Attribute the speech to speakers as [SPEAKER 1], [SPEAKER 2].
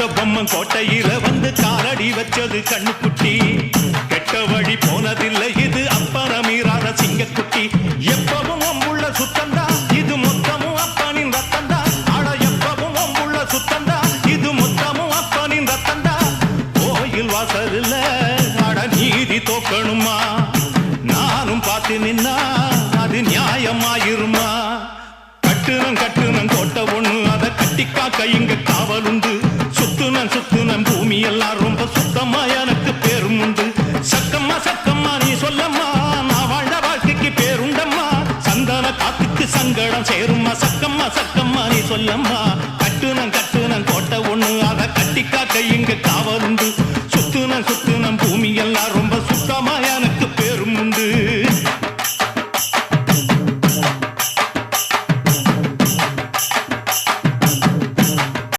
[SPEAKER 1] கட்டபொம்மன் கோட்டையில வந்து காலடி வச்சது கண்ணுக்குட்டி. கெட்ட வழி போனதில்லை இது அப்பறமீறாத சிங்கக்குட்டி. எப்பவும் அம்புள்ள சுத்தந்தா இது மொத்தமும் அப்பனின் ரத்தந்தா. அட எப்பவும் அம்புள்ள சுத்தந்தா இது மொத்தமும் அப்பனின் தான் கோயில் வாசல்ல அட நீதி தோக்கணுமா? நானும் பார்த்து நின்னா அது நியாயமாயிருமா? கட்டுனம் கட்டுனம் கோட்டை ஒண்ணு அதை கட்டிக்காக்க இங்க காவல் நான் சுத்து நான் பூமி எல்லாம் ரொம்ப சுத்தமா எனக்கு பேரும் உண்டு. சக்கம்மா சக்கம்மா நீ சொல்லம்மா. நான் வாழ்ந்த வாழ்க்கைக்கு பேருண்டம்மா. சந்தன காத்துக்கு சங்கடம் சேரும்மா. சக்கம்மா சக்கம்மா நீ சொல்லம்மா. கட்டுனன் கட்டுனன் கோட்டை ஒண்ணு. அதை கட்டி காக்க இங்க காவலுண்டு சுத்துன சுத்துனம் பூமி எல்லாரும்